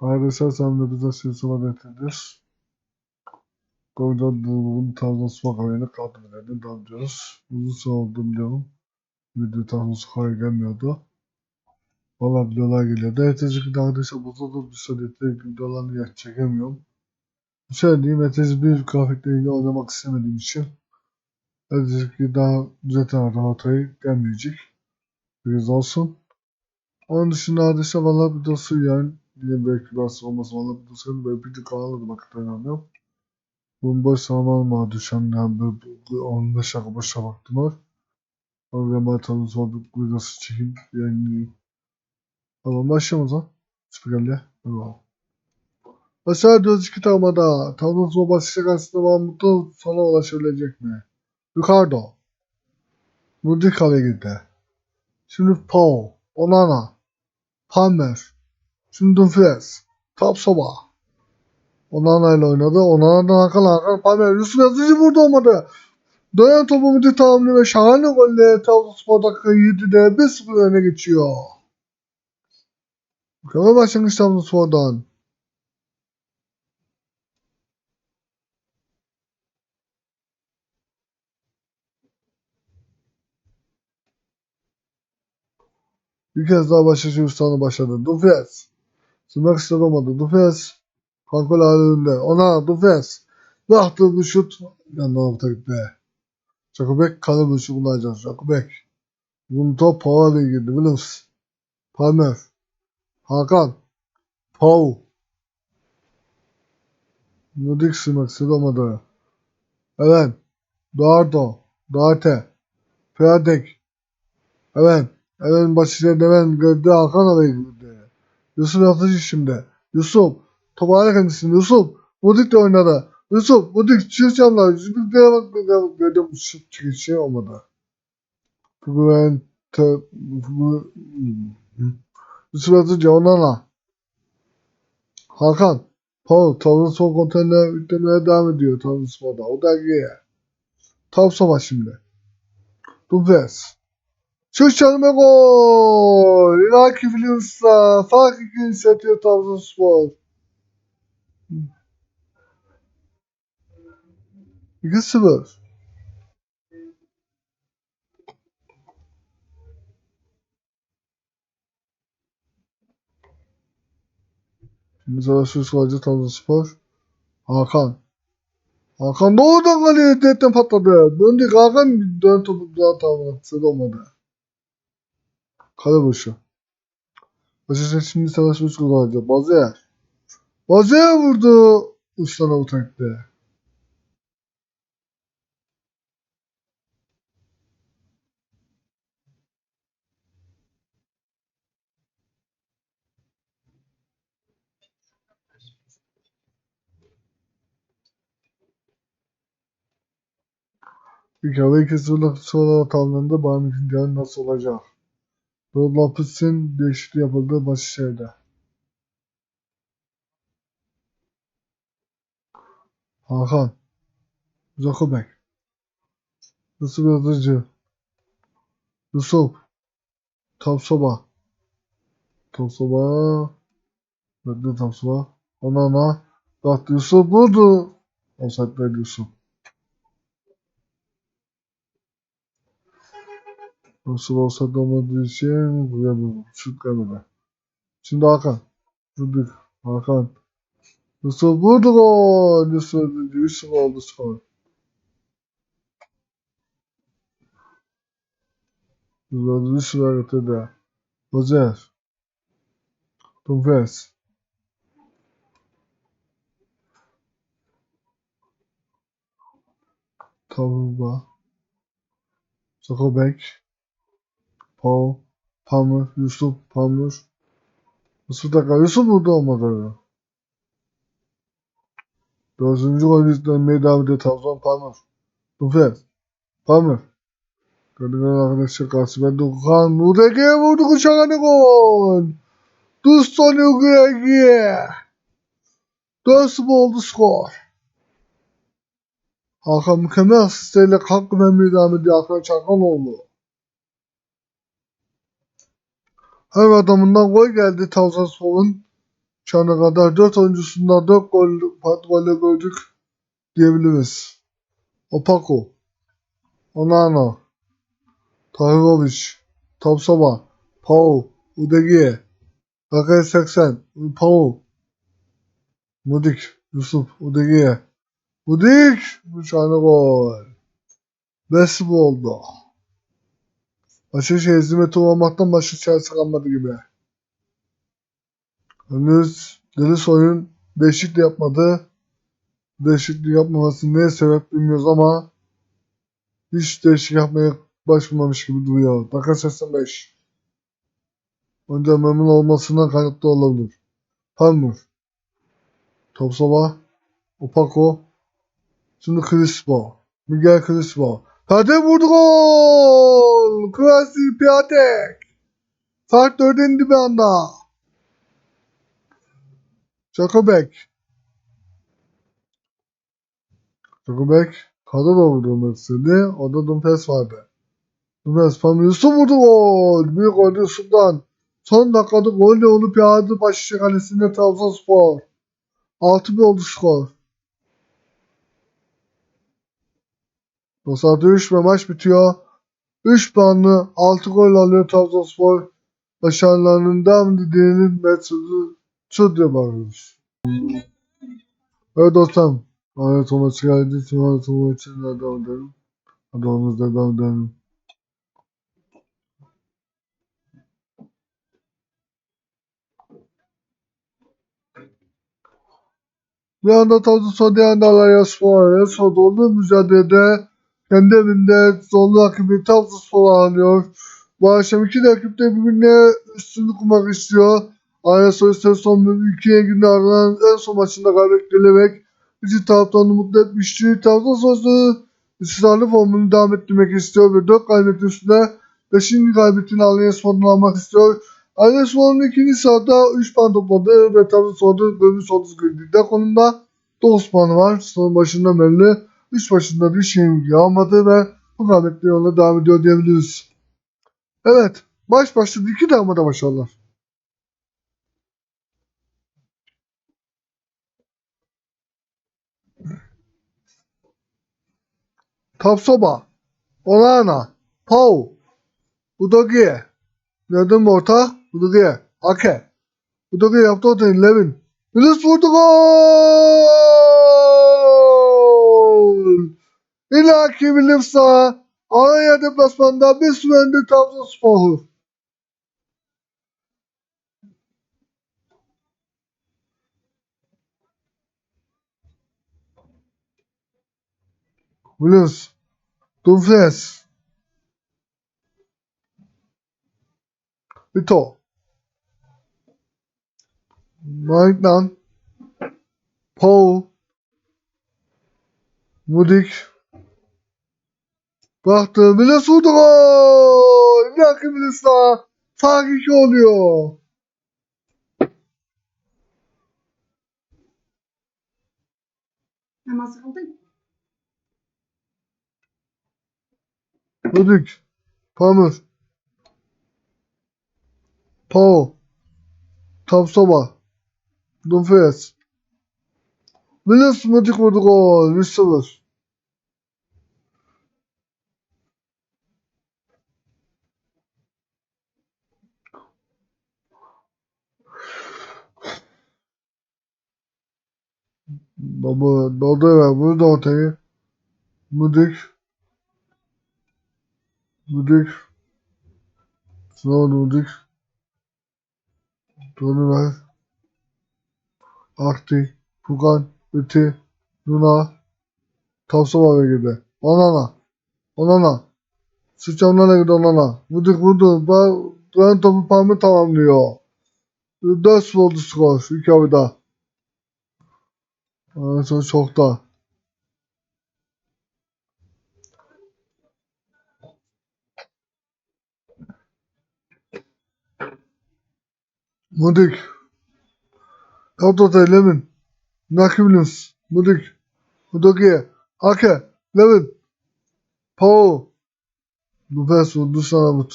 Arkadaşlar sen de bize silsile etiniz. Koyda durgun tarzı sıvak havayla katmerlerden dalacağız. Uzun süre oldu biliyorum. Video tarzı sıvak gelmiyordu. Valla videolar geliyordu. Ertesi gün arkadaşlar bozuldu bir süredir videolarını ya çekemiyorum. Şöyle diyeyim ertesi bir grafikleriyle oynamak istemediğim için. Ertesi gün daha düzelten rahatayı gelmeyecek. Biraz olsun. Onun dışında arkadaşlar valla bir dosu yani yine belki olmasın valla bir dosu böyle bir kanalı da vakit oynamıyorum. Bunun boş zaman var düşen yani böyle 15 dakika boşa vaktim var. Yüzden ben tabii sohbet videosu çekeyim yayınlayayım. Tamam başlayalım o zaman. Spikerle. Eyvallah. Aşağı diyoruz iki tamada. Tanrı zor başlayacak aslında Mahmut'u sana ulaşabilecek mi? Ricardo. Nudi Kalegir'de. Şimdi Paul. Onana. Palmer. Şimdi Dumfries. Top Soba. Onana ile oynadı. Onana'dan Hakan Hakan Palmer. Yusuf Yazıcı burada olmadı. Dönen topu müthiş tamamlı ve şahane golle Trabzonspor dakika 7'de 1-0 öne geçiyor. Mükemmel başlangıç Trabzonspor'dan. Bir kez daha başlayıcı üstanı başladı. Dumfries. İstedi olmadı. Dumfries. Kankol halinde. Ona Dumfries. Bıraktı bu şut. Yandan orta gitti. Jakubek kalın bir şut bulacak. Jakubek. Uzun top Paul'a girdi. Williams. Palmer. Hakan. Paul. Nudik istedi olmadı. Eren. Duardo. Duarte. Piatek. Eren. Eren başıyla Deven gördü Hakan girdi. Yusuf atıcı şimdi. Yusuf. Toparla kendisini. Yusuf. Mudik de oynadı. Yusuf. Mudik çırçamlar. Yüzüklere bak. bak, Gördüm şut çıkış şey olmadı. Güven. Yusuf atıcı Onana. Hakan. Paul. Tavın son konteyner yüklemeye devam ediyor. Tavın Spor'da. O da geriye. Tam savaş şimdi. Dumfries. Şut çalma gol. Iraki Williams'la fark iki yükseltiyor Trabzonspor. 2-0. Şimdi savaşı sıracı Trabzonspor. Hakan. Hakan doğrudan kaleye detten patladı. Döndük Hakan dön topu daha tavana. Sıra olmadı. Kale boşu. Başarı şimdi savaş boşu kullanacak. Bazer. Bazer vurdu. Uçtan avutakta. İlk hava iki sıfırlık sonra tamamlandı. İkinci nasıl olacak? Lapus'un değişikliği yapıldığı Başakşehir'de. Hakan. Zakobek. Yusuf Yazıcı. Yusuf. Tapsoba. Tapsoba. Bekle Tapsoba. Onana. Bak Yusuf vurdu. Offside'deydi Yusuf. Yusuf offside olmadığı için şut gelmedi. Şimdi Hakan. Vurduk. Hakan. Yusuf vurdu gol. Yusuf Yusuf oldu skor. Yusuf Yusuf'a getirdi. Rozer. Dumfries. Tavuba. Zakobek. Paul. Palmer. Yusuf. Yusuf dakika. Yusuf burada olmadı. Dördüncü gol izlenmeye devam ediyor Trabzon Palmer. Dumfries. Palmer. Gördüğünüz arkadaşlar karşı ben Dukan. Nudege'ye vurdu kuşağına gol. Dusto Nudege'ye. 4-0 oldu skor. Hakan mükemmel asistlerle hakkı memnun devam ediyor Hakan Çakaloğlu. Her adamından gol geldi Trabzonspor'un. Şu ana kadar 4 oyuncusundan 4 gol, golle gördük diyebiliriz. Opako, Onana, Tahirovic, Tapsova, Pau, Udegiye, Rakay 80, Pau, Mudik, Yusuf, Udegiye, Mudik, 3 tane gol. Bu oldu. Maçın şey hizmeti olmaktan başka çaresi kalmadı gibi. Henüz Deniz oyun değişiklik yapmadı. Değişiklik yapmaması neye sebep bilmiyoruz ama hiç değişiklik yapmaya başvurmamış gibi duruyor. Dakika 85. Önce memnun olmasından kaynaklı olabilir. Palmer. Topsova. Opako. Şimdi Crispo. Miguel Crispo. Piyade vurdu gol! Klasi Piatek. Fark dörde indi bir anda. Jakobek. Kada da vurdu Mersin'i. O da Dumfries vardı. Dumfries Pamir Yusuf vurdu gol. Büyük gol Yusuf'tan. Son dakikada golle olup yağdı Başakşehir kalesinde Trabzonspor. 6-1 oldu skor. 93 ve maç bitiyor. 3 puanlı 6 gol alıyor Trabzonspor. Başarılarının devamlı diyelim Metsud'u Çudya bağlıyoruz. Evet dostum. Lanet olması geldi. Lanet olması için devam edelim. Hadi onu devam edelim. Bir anda Trabzonspor diğer anda Alanya Spor. Son dolu mücadelede kendi evinde zorlu rakibi Trabzonspor alıyor. Bu akşam iki rakip de birbirine üstünlük kurmak istiyor. Spor ise son iki günde ardından en son maçında gelerek bizi taraftarını mutlu etmişti. Trabzonspor ise ısrarlı formunu devam ettirmek istiyor ve 4 galibiyetin üstüne 5. galibiyetini Alanya Spor'dan almak istiyor. Alanya Spor'un ikinci sırada 3 puan topladı ve görmüş olduğunuz gibi ligde konumda 9 puanı var. Sezonun başında belli. 3 başında bir şey almadı ve bu galibiyetle yoluna devam ediyor diyebiliriz. Evet. Maç başladı. iki damada başarılar. Tapsoba, Onana, Pau, Udogie, Nereden orta? Udogie, Ake, Udogie yaptı ortayı Levin. Yunus vurdu gol! İlaki Williams'a Alanya deplasmanda bir süre önde Trabzonspor. Williams, Dumfries, Vito, Maignan, Paul, Mudik, Baktı, Williams vurdu gol! İlaki Williams'a fark iki oluyor. Namaz kıldın. Mudik, Palmer, Paul, Tapsoba, Dumfries, Williams Mudik vurdu gol. 1-0. Baba doldu ver burada ortayı. Mudik. Mudik. Sınav. Donu ver. Akti. Fukan. Öti. Luna. Tavsova ve gibi. Onana. Onana. Sıçanlara gidiyor Onana. Mudik vurdu. Ben, ben topu parmağını tamamlıyor. 4 oldu skor. İki avda. Ondan çok da. Mudik. Kadrota Levin. Naki Williams. Mudik. Mudoki. Ake. Levin. Pau. Lupes vurdu sana but.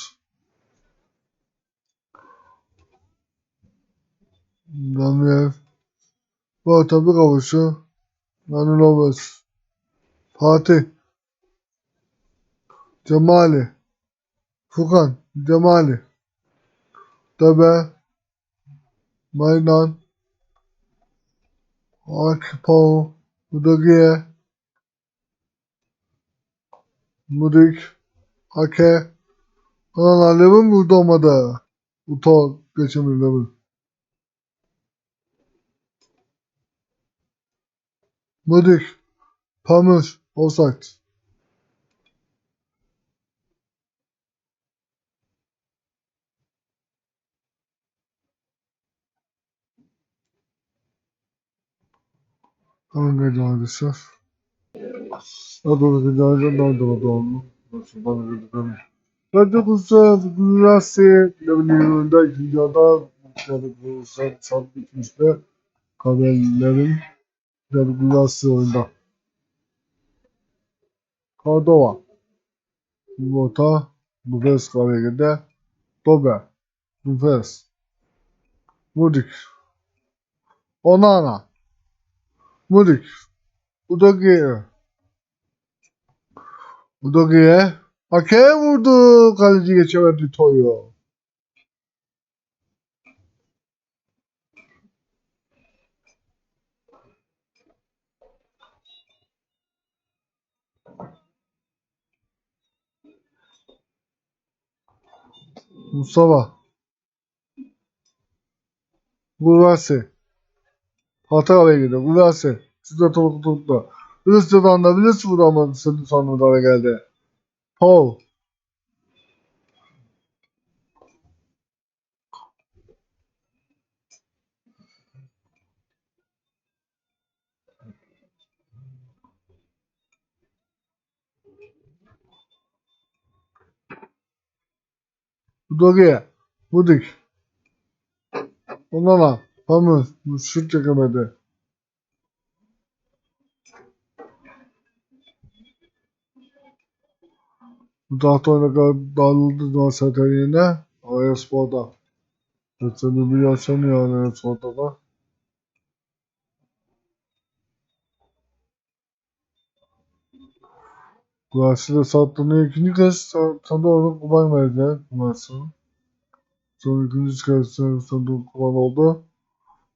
Damier. Kavuşu. Nani Lopez. Fatih. Cemali. Furkan. Cemali. Debe. Maydan. Akipov. Mudagiye. Mudik. Ake. Lan Levin burada olmadı. Utal. Geçemiyor Levin. Mudik. Offside. Tamam geldim arkadaşlar. Adını güzelce nerede doğumlu? Nasıl bana gördüklerini. Radyo Kusa Gülası Levin'in ikinci ada Radyo Kusa çarp bitmişte haberlerin Oyunda. Cordova. Vota Nufes Kahvege'de Dobe. Nufes Mudik Onana. Mudik Udogi Udogi'ye Hakem vurdu. Kaleci geçemedi Toyo. Mustafa. Gurvasi. Hata araya gidiyor. Gurvasi. Siz de topu tuttu. Hristiyan'dan da birisi vuramadı. Senin son müdahale geldi. Paul. Doge. Budik. Onana. Pamuk. Şut çekemedi. Bu tahta oyuna kadar dağıldı Galatasaray yerine. Araya Spor'da. Geçen bir yaşamıyor Araya Spor'da da. Galatasaray'da sattığını ikinci kez sanda onu kuban verdi. Kumarsın. Sonra ikinci kez sanda kuban oldu.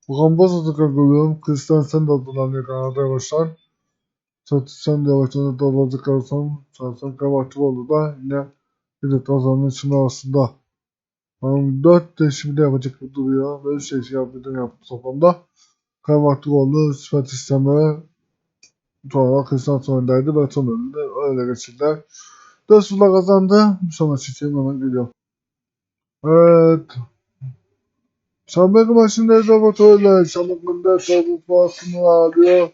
Bu kampa satıka görüyorum. Christensen de hatırlanıyor Kanada'ya başlar. Satışan yavaştan da alacaklar son Sarsan Kavakçıoğlu da yine bir kazanın içinde aslında. Yani 4 değişimi de yapacak duruyor. Böyle şey şey yaptı toplamda. Kavakçıoğlu sıfat sistemi sonra Christensen öndeydi ve son önünde öyle geçirdiler. 4 sulla kazandı. Sonraki için hemen geliyor. Evet. Şambek maçında Zavatör'le Şambek'inde savunma puanını alıyor.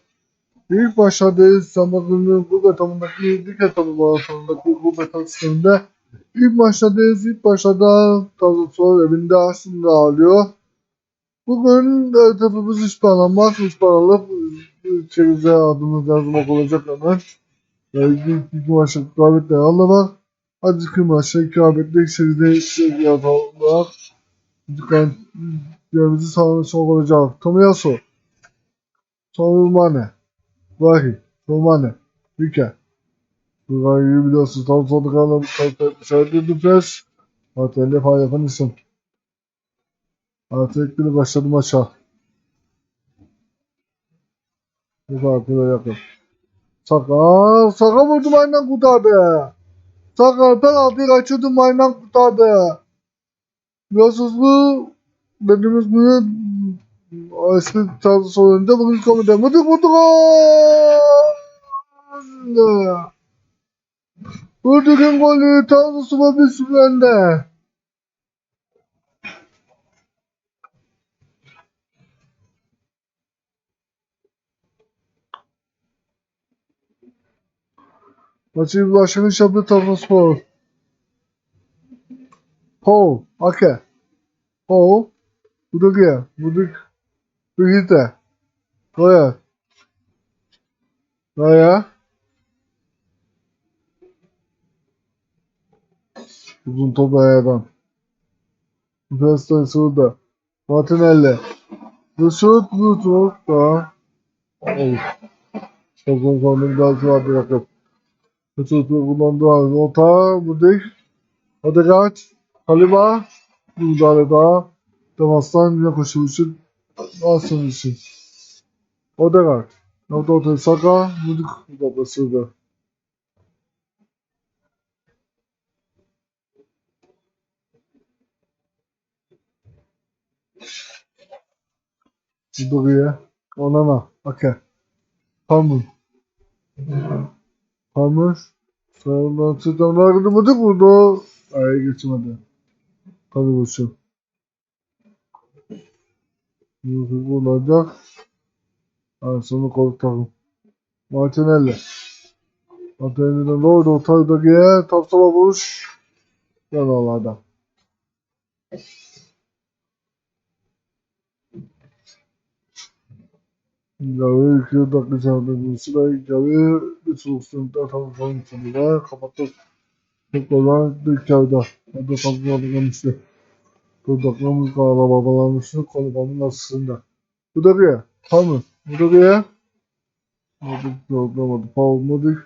İlk başladığı zamanının bu etabındaki ilk etabı bu metal sisteminde ilk başladığı ilk başladığı Trabzonspor evinde aslında alıyor. Bugün etabımız hiç bağlanmaz, hiç bağlanıp içerize adımız yazmak olacak hemen. Yani ilk iki maçta kıyafetle anlamak. Hadi iki maçta kıyafetle içeride içerize yazmak. Dükkan yerimizi sağlamak olacak. Tomiyasu. Savunma Vahi, Romane, Ülke. Burayı biliyorsunuz. Tam sonu kalan dışarıda Dupes. Atölye falan yapan isim. Artık biri başladı maça. Bu kadar yakın. Sakal, Sakal vurdu aynen kurtardı. Sakal penaltıyı kaçırdı aynen kurtardı. Biraz hızlı dediğimiz gibi eski tarzı sonunda bugün komede mıdık mıdık gol. Vurduk'un golü tarzı sıva bir Maçı bir başlangıç yaptı Trabzonspor. Paul, Ake. Paul, Buduk'ya, Buduk, Brigitte. Goya. Goya. Uzun top ayağdan. Preston Suda. Martinelli. Mesut Yusuf da Evet. Sezon sonunda bir daha vardı yakın. Halde orta Mudik Odegaard Kaliba bir müdahale daha Demas'tan yine koşu için Arsenal için Odegaard Orta ortaya Saka Mudik müdahalesiydi. Buraya. Onana. Okey. Palmer. Sonra tutamlar gidip burada. Ay geçmedi. Tabii bu şu. Bu olacak. Kolu takım. Martinelli. Martinelli'den doğru ortadaki yer. Tapsama vuruş. Yanlardan. Gavi iki dakika çağırdı. Sıra Gavi bir soğuksunlukta tam falan sonunda kapattı. Olan bir kağıda. Hadi kapı alınmıştı. Dudaklarımız kağıda babalanmıştı. Kolubamın aslında. Bu da bir. Tamam. Bu da bir. Modik yorulamadı. Paul Modik.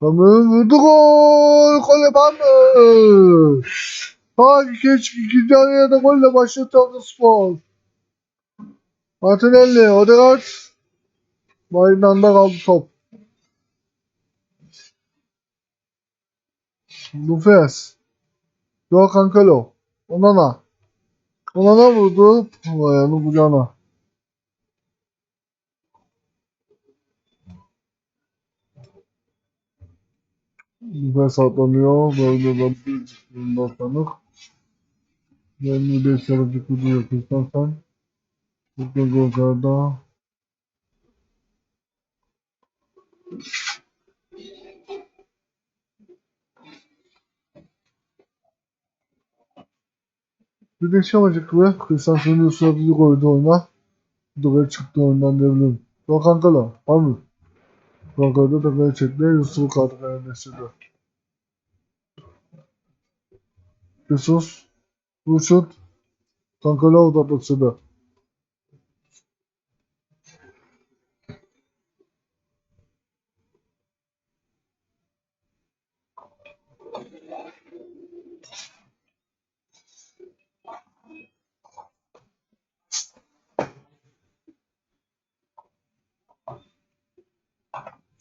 Tamam. Vurdu gol. Kolubamı. Hangi geç ikinci araya da golle başladı Spor. Martinelli, Odegaard. Maydanda kaldı top. Lufes. Joao Cancelo. Onana. Onana vurdu. Ayağını kucağına. Lufes atlanıyor. Böyle de bir tanık. Yani bir çalıcı kuruyor. Kırsan sen. Bugün de şey olacak gibi. Hristiyan sürekli koydu oyuna. Böyle çıktı oyundan diyebilirim. Yok kankala. Var mı? Kankala da böyle çekti. Yusuf'u kaldı kalemleştirdi. Yusuf. Bu şut. Kankala odaklaştırdı.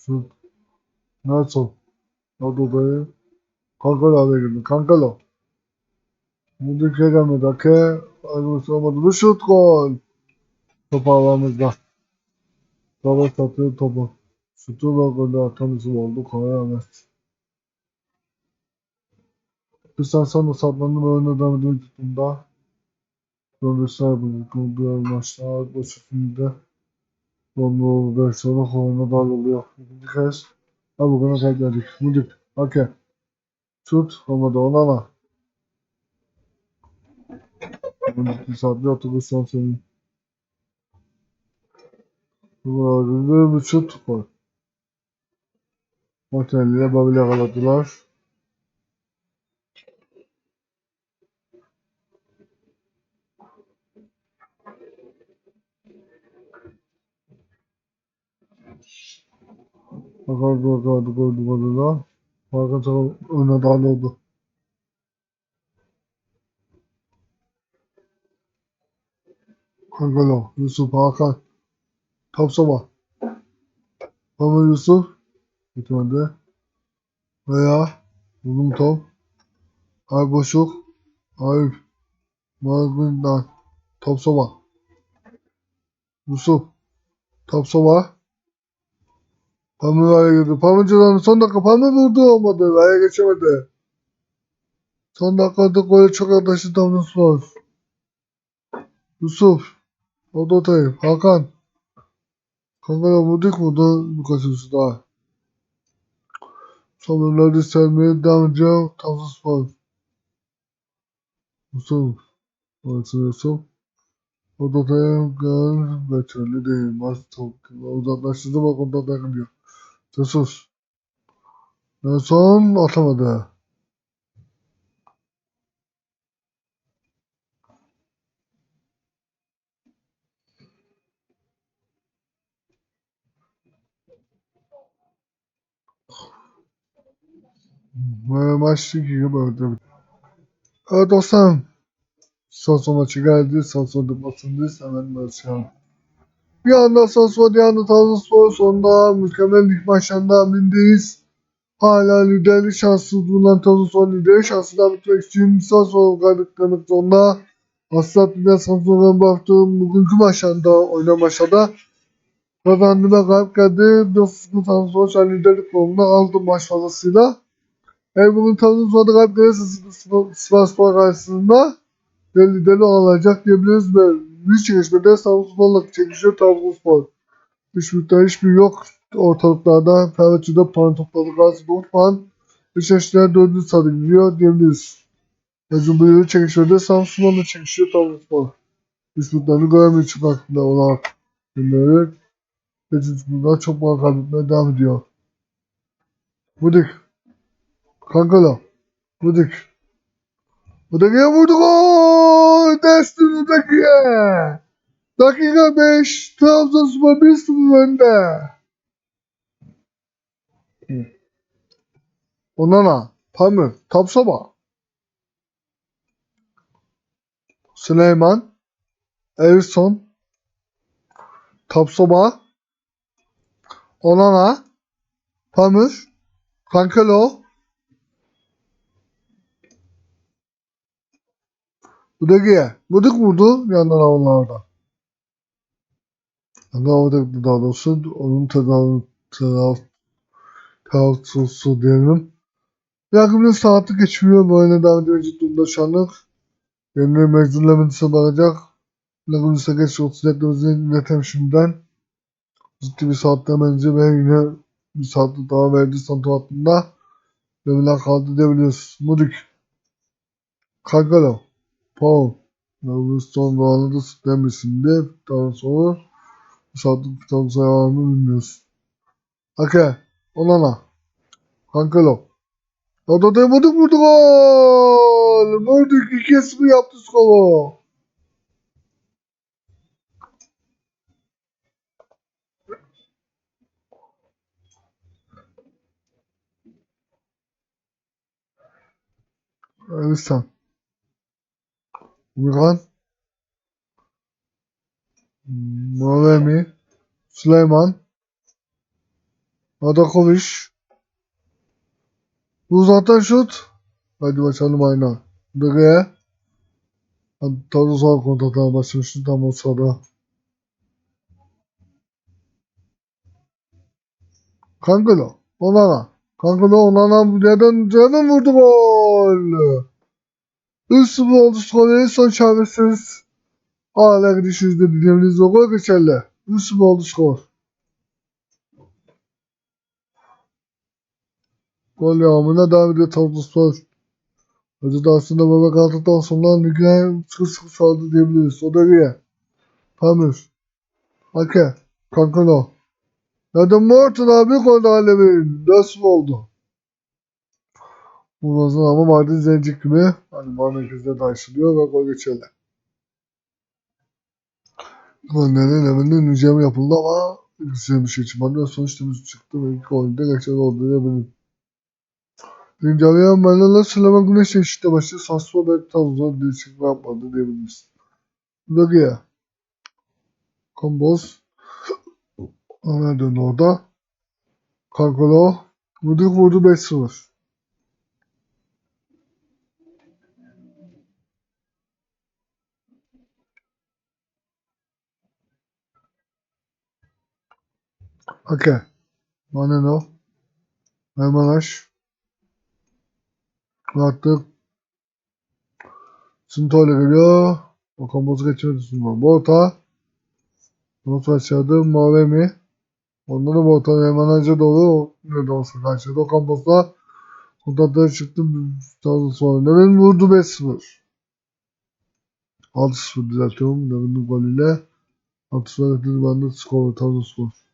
Şut. Nelson. Odayı. Kankala araya girdi. Kankala. Müdür gelmedi. Ake. Ayrılısı olmadı. Bu şut gol. Top ağlamızda. Savaş satıyor topu. Şutu ve golü atan isim oldu. Koray Ahmet. Hüseyin Sanlı saplandı ve oyuna devam ediyor tutumda. Dönüşler bu diğer maçlar bu şekilde. Donlu versiyonu koluna darlılıyor. İkinci kez. Ha bugüne kaybettik. Mudik. Okey. Şut. Olmadı. Onana. Saat bir otobüs son senin. Burada bir şut var. Martinelli'yle Babil'e yakaladılar. Bakalım bakalım gördü golüne. Farkın takım öne dahil oldu. Kankalo, Yusuf Hakan. Tapsama. Ama Yusuf. Gitmedi. Veya uzun top. Ay boşluk. Ay Mazmin'den. Tapsama. Yusuf. Tapsama. Pamuk araya girdi. Pamukcu'dan son dakika Pamuk vurdu olmadı. Araya geçemedi. Son dakikada golü çok yaklaştı Trabzonspor. Yusuf. O da otayım. Hakan. Kankara vurduk vurdu. Bu kaçırısı daha. Sonraları sermeye devam ediyor. Trabzonspor. Yusuf. Orası Yusuf. O da otayım. Gel. Geçerli değil. Maç çok uzaklaştırdı. Bak ondan da Sus. Son atamadı. Maç gibi böyle. Evet dostlarım. Son son maçı geldi. Son son deplasındayız. Hemen maçı bir anda Sanson, bir anda Trabzonspor sonunda mükemmel lig maçlarında halindeyiz. Hala liderlik şansı bulunan Trabzonspor lideri şansından bitmek için Sanson kaybetmek zorunda. Aslında Sanson'dan baktığım bugünkü maçlarında oynanan maçlarda kazandı ve galip geldi. Sıkıntı Trabzonspor liderlik konumunda aldı maç fazlasıyla. Eğer bugün Trabzonspor'da galip gelirse Sivasspor karşısında deli deli olacak diyebiliriz ve büyük çekişmede Trabzonspor'la çekişiyor Trabzonspor. Hiçbir hiçbir yok ortalıklarda. Fenerbahçe'de puan topladı. Gazi 4 puan. Beşiktaş'ta 4. sırada gidiyor diyebiliriz. Cumhuriyet'e çekişmede Samsun'la çekişiyor Trabzonspor. Hiçbirlerini göremiyor çık hakkında olarak. Günleri Cumhuriyet'e çok puan kaybetmeye devam ediyor. Budik. Kankala. Budik. Budiki'ye vurdu gol! Destin Budiki'ye! Dakika 5. Trabzonspor 1-0 önde. Onana. Pamir. Tapsoba. Süleyman. Erson. Tapsoba. Onana. Pamir. Kankelo. Budaki'ye. Budik vurdu yandan havalarda. Yandan havada daha doğrusu onun tedavi tedavi tavsiyosu diyelim. Yakında saati geçmiyor böyle devam ediyor durumda şu anlık. Yerine mecburlemediyse bakacak. Geç 30 dakikamızı iletem şimdiden. Ciddi bir saatte bence ve yine bir saatte daha verdi santo hattında. Demirler kaldı diyebiliyoruz. Mudik. Kankalo. Paul. Ve son round'da demişinde daha sonra saatlik tutan sayarını bilmiyoruz. Ake. Onana. Kankalo. Odada vurduk vurdu gol. Vurduk 2-0 yaptı skoru. Ersan. Miran. Moremi. Süleyman. Adakovic. Uzaktan şut. Hadi başlayalım ayna. Buraya. Tadı sağ kontaktan başlamıştı tam o sırada. Kankalo. Onana. Kankalo Onana neden neden vurdu gol. 3-0 oldu skor. En son çaresiz. Hala gidişimizde dinlemeniz gol geçerli. 3-0 oldu skor. Gol yağmuruna devam ediyor Trabzonspor. Özellikle aslında bebek aldıktan sonra ligine sıkı sıkı sardı diyebiliriz. O da iyi. Pamir. Ake. Kankano. Adam Morton abi gol alemin. Nasıl oldu? Bundan ama Mardin Zencik gibi hani merkezde de açılıyor ve gol geçerli. Gollerin evinde mücadele yapıldı ama güzel bir şey çıkmadı. Sonuç temiz çıktı ve ilk golde geçerli oldu diyebilirim. Güncellenen Manila Süleyman Güneş eşitle başı Sassuolo ve Trabzon değişiklik yapmadı diyebiliriz. Logia. Kombos. Nereden orada? Kankolo. Vurduk vurdu 5-0. Okey. Maneno. Memalaş. Attık. Suntoyla geliyor. O kombozu geçirdi Suntoy. Bota. Bota aşağıda Mavemi. Ondan da Bota Memalaş'a doğru ne de olsa karşıladı. O kombozda kontakları çıktı. Sağda sonra. Nevin vurdu 5-0. 6-0 düzeltiyorum. Nevin'in golüyle. 6-0 getirdi. Ben de skor. Trabzonspor.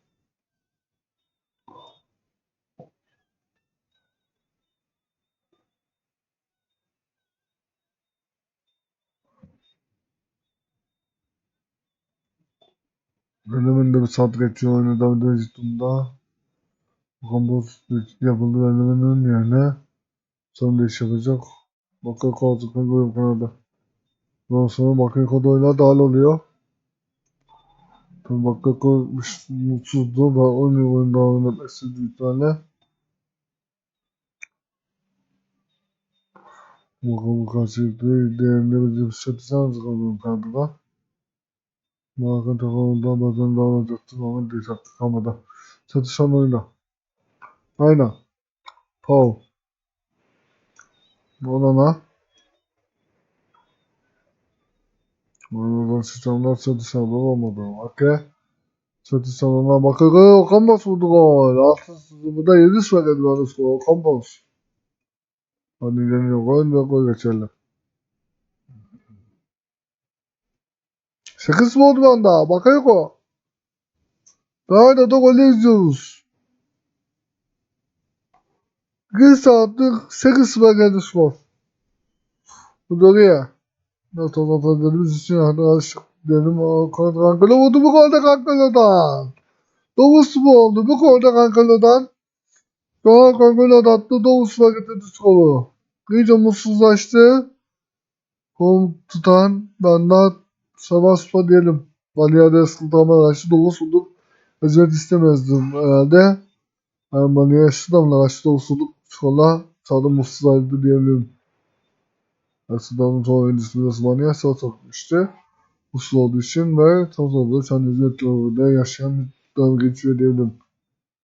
Bölümünde bir saat geçiyor oyunu da durumda. Kompost yapıldı önlemenin yerine son iş yapacak. Bakır koltukla koyuyorum kenarda. Ondan sonra bakır kod oynar dahil oluyor. Tabii bakır kod mutsuzdu. Ben oyunu oyun daha oynamak istedi bir tane. Bakalım karşılıklı değerinde bizim satışan kaldım kandıda. Marka takımından bazen daha alacaktım ama değil hakkı kalmadı. Satışan oyna. Aynen. Paul. Olana. Oradan sistemler satış alanı olmadı. Okey. Satış alanına bakıyor. Okan bas vurdu gol. Altı bu da yedi söyledi bana skor. Okan bas. Hadi geliyor gol ve gol geçerli. 8 mi oldu banda? Bakıyor o. Daha da golü izliyoruz. 1 saatlik 8 sıra geldi skor. Bu doğru ya. Not anlatadığımız için hani aşık dedim. Kankala vurdu bu golde Kankala'dan. 9 mu oldu bu golde Kankala'dan. Sonra Kankala attı 9 sıra getirdi skoru. İyice mutsuzlaştı. Kom tutan benden Savaspa diyelim. Valiade Sultan'a karşı 9 bulduk. Eziyet istemezdim herhalde. Yani Valiade Sultan'a karşı 9 bulduk. Skola sağda mutsuz ayrıldı diyebilirim. Aslında son oyuncusu Osmaniye sağ sokmuştu. Uslu olduğu için ve tam sonra Çan Hizmet Yolu'da yaşayan bir dönem geçiyor diyebilirim.